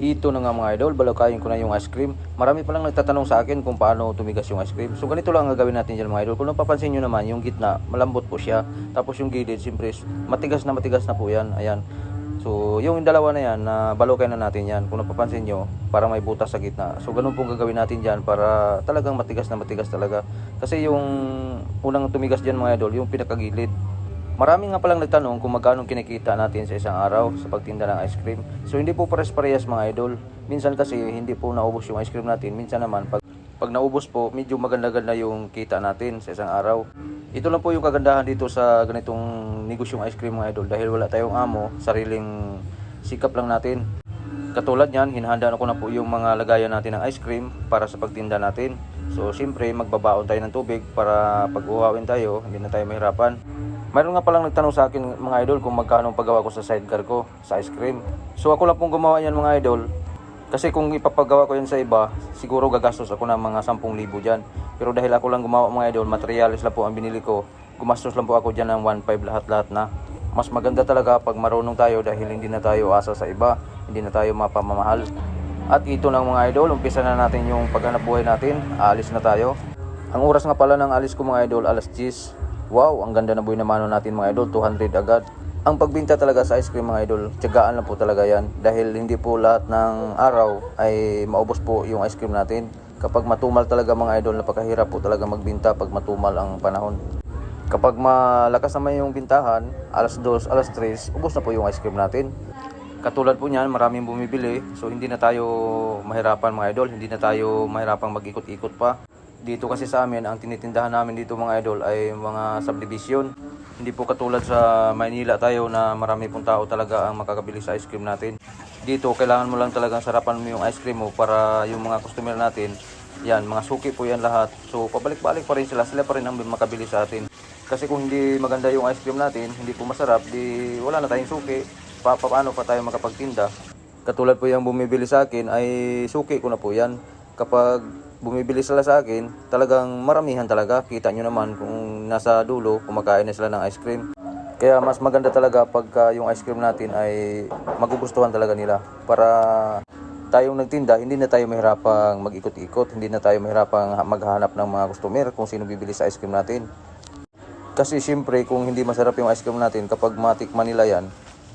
Ito na nga mga idol, balakayin ko na yung ice cream. Marami palang nagtatanong sa akin kung paano tumigas yung ice cream. So ganito lang ang gagawin natin dyan mga idol. Kung napapansin nyo naman, yung gitna, malambot po siya. Tapos yung gilid, siyempre, matigas na matigas na po yan. Ayan. So yung dalawa na yan, na balokay na natin yan. Kung napapansin nyo, para may butas sa gitna. So ganun pong gagawin natin dyan para talagang matigas na matigas talaga. Kasi yung unang tumigas dyan mga idol, yung pinakagilid. Marami nga palang nagtanong kung magkano kinikita natin sa isang araw sa pagtinda ng ice cream. So hindi po pares-parehas mga idol. Minsan kasi hindi po naubos yung ice cream natin. Minsan naman pag, pag naubos po, medyo maganda-ganda yung kita natin sa isang araw. Ito lang po yung kagandahan dito sa ganitong negosyong ice cream mga idol. Dahil wala tayong amo, sariling sikap lang natin. Katulad niyan, hinahanda ko na po yung mga lagayan natin ng ice cream para sa pagtinda natin. So, siyempre, magbabaon tayo ng tubig para pag tayo, hindi na tayo mahirapan. Mayroon nga palang nagtanong sa akin mga idol kung magkano ang paggawa ko sa sidecar ko sa ice cream. So, ako lang pong gumawa yan mga idol. Kasi kung ipapagawa ko yan sa iba, siguro gagastos ako ng mga 10,000 dyan. Pero dahil ako lang gumawa mga idol, materialis lang po ang binili ko. Gumastos lang po ako dyan ng 1.5 lahat-lahat na. Mas maganda talaga pag marunong tayo dahil hindi na tayo asa sa iba, hindi na tayo mapamamahal. At ito ng mga idol, umpisa na natin yung paghanap buhay natin. Alis na tayo. Ang oras nga pala ng alis ko mga idol, alas 10. Wow, ang ganda na buhay na mano natin mga idol, 200 agad. Ang pagbinta talaga sa ice cream mga idol, tiyagaan lang po talaga yan. Dahil hindi po lahat ng araw ay maubos po yung ice cream natin. Kapag matumal talaga mga idol, napakahirap po talaga magbinta pag matumal ang panahon. Kapag malakas naman yung bintahan, alas 2, alas 3, ubos na po yung ice cream natin. Katulad po niyan, maraming bumibili. So hindi na tayo mahirapan mga idol, hindi na tayo mahirapang mag-ikot-ikot pa. Dito kasi sa amin, ang tinitindahan namin dito mga idol ay mga subdivision. Hindi po katulad sa Maynila tayo na marami pong tao talaga ang makakabili sa ice cream natin. Dito, kailangan mo lang talagang sarapan mo yung ice cream mo para yung mga customer natin, yan, mga suki po yan lahat. So, pabalik-balik pa rin sila, sila pa rin ang makabili sa atin. Kasi kung hindi maganda yung ice cream natin, hindi po masarap, di wala na tayong suki. Pa, pa- paano pa tayo makapagtinda? Katulad po yung bumibili sa akin ay suki ko na po yan. Kapag bumibili sila sa akin, talagang maramihan talaga. Kita nyo naman kung nasa dulo, kumakain na sila ng ice cream. Kaya mas maganda talaga pagka yung ice cream natin ay magugustuhan talaga nila. Para tayong nagtinda, hindi na tayo mahirapang mag-ikot-ikot, hindi na tayo mahirapang ha- maghanap ng mga customer kung sino bibili sa ice cream natin. Kasi siyempre kung hindi masarap yung ice cream natin, kapag matikman nila yan,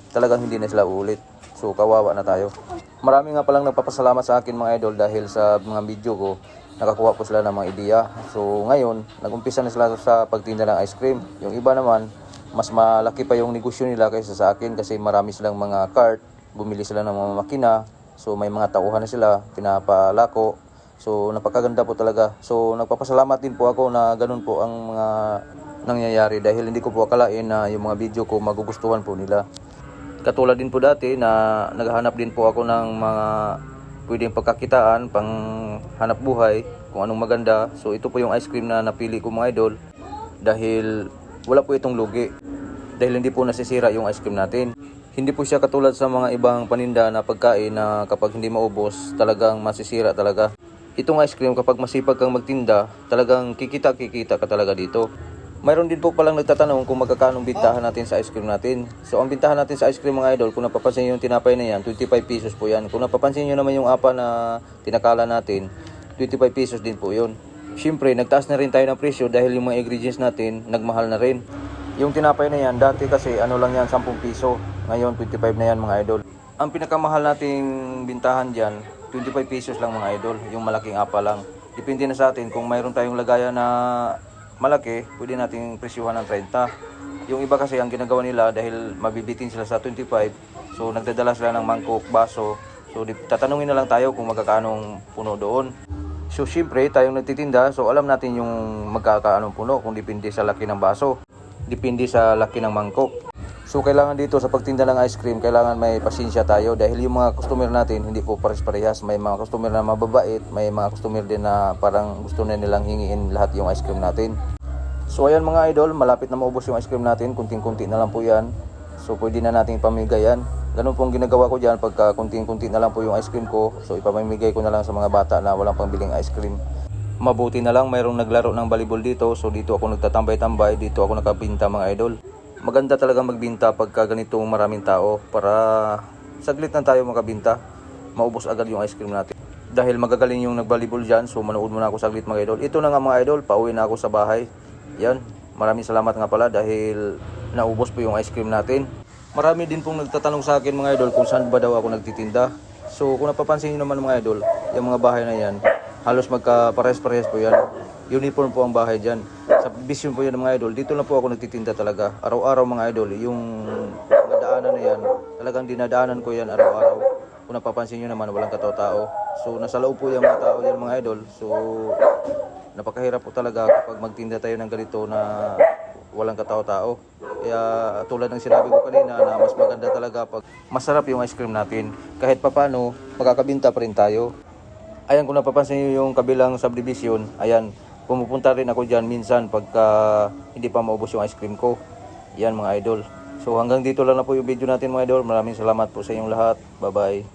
talagang hindi na sila uulit. So kawawa na tayo. Marami nga palang nagpapasalamat sa akin mga idol dahil sa mga video ko, nakakuha po sila ng mga ideya. So ngayon, nagumpisa na sila sa pagtinda ng ice cream. Yung iba naman, mas malaki pa yung negosyo nila kaysa sa akin kasi marami silang mga cart, bumili sila ng mga makina, so may mga tauhan na sila, pinapalako. So napakaganda po talaga. So nagpapasalamat din po ako na ganun po ang mga nangyayari dahil hindi ko po akalain na yung mga video ko magugustuhan po nila. Katulad din po dati na naghahanap din po ako ng mga pwedeng pagkakitaan, pang hanap buhay, kung anong maganda. So ito po yung ice cream na napili ko mga idol dahil wala po itong lugi. Dahil hindi po nasisira yung ice cream natin. Hindi po siya katulad sa mga ibang paninda na pagkain na kapag hindi maubos, talagang masisira talaga. Itong ice cream kapag masipag kang magtinda, talagang kikita-kikita ka talaga dito. Mayroon din po palang nagtatanong kung magkakano ang bintahan natin sa ice cream natin. So ang bintahan natin sa ice cream mga idol, kung napapansin nyo yung tinapay na yan, 25 pesos po yan. Kung napapansin nyo naman yung apa na tinakala natin, 25 pesos din po yun. Siyempre, nagtaas na rin tayo ng presyo dahil yung mga ingredients natin, nagmahal na rin. Yung tinapay na yan, dati kasi ano lang yan, 10 piso. Ngayon, 25 na yan mga idol. Ang pinakamahal nating bintahan dyan, 25 pesos lang mga idol. Yung malaking apa lang. Depende na sa atin kung mayroon tayong lagayan na malaki, pwede nating presyuhan ng 30. Yung iba kasi ang ginagawa nila dahil mabibitin sila sa 25, so nagdadala sila ng mangkok, baso. So tatanungin na lang tayo kung magkakaanong puno doon. So syempre, tayong nagtitinda, so alam natin yung magkakaanong puno kung depende sa laki ng baso. Depende sa laki ng mangkok. So kailangan dito sa pagtinda ng ice cream, kailangan may pasensya tayo dahil yung mga customer natin hindi po pares-parehas. May mga customer na mababait, may mga customer din na parang gusto na nilang hingiin lahat yung ice cream natin. So ayan mga idol, malapit na maubos yung ice cream natin, kunting-kunti na lang po yan. So pwede na nating pamigayan. Ganun pong ginagawa ko dyan pagka kunting-kunti na lang po yung ice cream ko. So ipamimigay ko na lang sa mga bata na walang pambiling ice cream. Mabuti na lang mayroong naglaro ng volleyball dito. So dito ako nagtatambay-tambay, dito ako nakabinta mga idol. Maganda talaga magbinta pagka ganito maraming tao para saglit na tayo makabinta. maubos agad yung ice cream natin. Dahil magagaling yung nagbalibol dyan, so manood muna ako saglit mga idol. Ito na nga mga idol, pauwi na ako sa bahay. Yan, maraming salamat nga pala dahil naubos po yung ice cream natin. Marami din pong nagtatanong sa akin mga idol kung saan ba daw ako nagtitinda. So kung napapansin nyo naman mga idol, yung mga bahay na yan, halos magka-pares-pares po yan. Uniform po ang bahay dyan. Sa vision po yan mga idol, dito na po ako nagtitinda talaga. Araw-araw mga idol, yung mga daanan na yan, talagang dinadaanan ko yan araw-araw. Kung napapansin nyo naman, walang katao-tao. So nasa loob po yung mga tao yan mga idol. So napakahirap po talaga kapag magtinda tayo ng ganito na walang katao-tao. Kaya tulad ng sinabi ko kanina na mas maganda talaga pag masarap yung ice cream natin. Kahit papano, makakabinta pa rin tayo. Ayan kung napapansin niyo yung kabilang subdivision, ayan, pumupunta rin ako dyan minsan pagka hindi pa maubos yung ice cream ko. Yan mga idol. So hanggang dito lang na po yung video natin mga idol. Maraming salamat po sa inyong lahat. Bye bye.